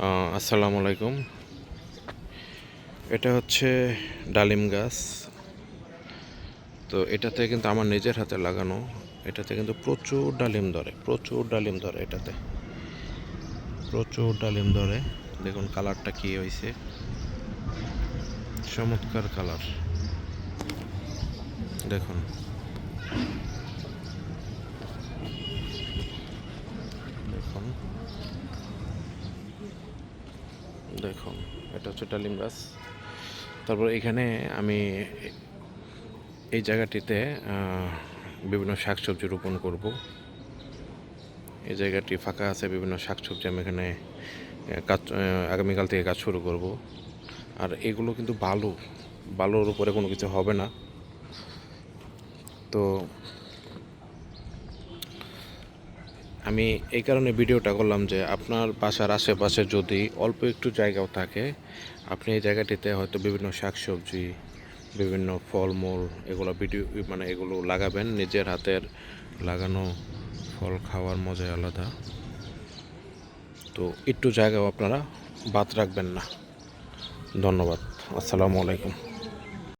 আসসালামু আলাইকুম। এটা হচ্ছে ডালিম গাছ। তো এটাতে কিন্তু আমার নিজের হাতে লাগানো, এটাতে কিন্তু প্রচুর ডালিম ধরে, প্রচুর ডালিম ধরে এটাতে। প্রচুর ডালিম ধরে। দেখুন কালারটা কি হয়েছে চমৎকার কালার। দেখুন। দেখুন এটা হচ্ছে ডালিম গাছ। তারপর এখানে আমি এই জায়গাটিতে বিভিন্ন শাকসবজি রোপণ করব। এই জায়গাটি ফাঁকা আছে, বিভিন্ন শাকসবজি আমি এখানে কাজ আগামীকাল থেকে কাজ শুরু করব। আর এগুলো কিন্তু বালু, বালুর উপরে কোনো কিছু হবে না। তো আমি এই কারণে ভিডিওটা করলাম যে আপনার বাসার আশেপাশে যদি অল্প একটু জায়গাও থাকে, আপনি এই জায়গাটিতে হয়তো বিভিন্ন শাকসবজি, বিভিন্ন ফলমূল এগুলো ভিডিও মানে এগুলো লাগাবেন, নিজের হাতের লাগানো ফল খাওয়ার মজাই আলাদা। তো একটু জায়গাও আপনারা বাদ রাখবেন না। ধন্যবাদ। আসসালামু আলাইকুম।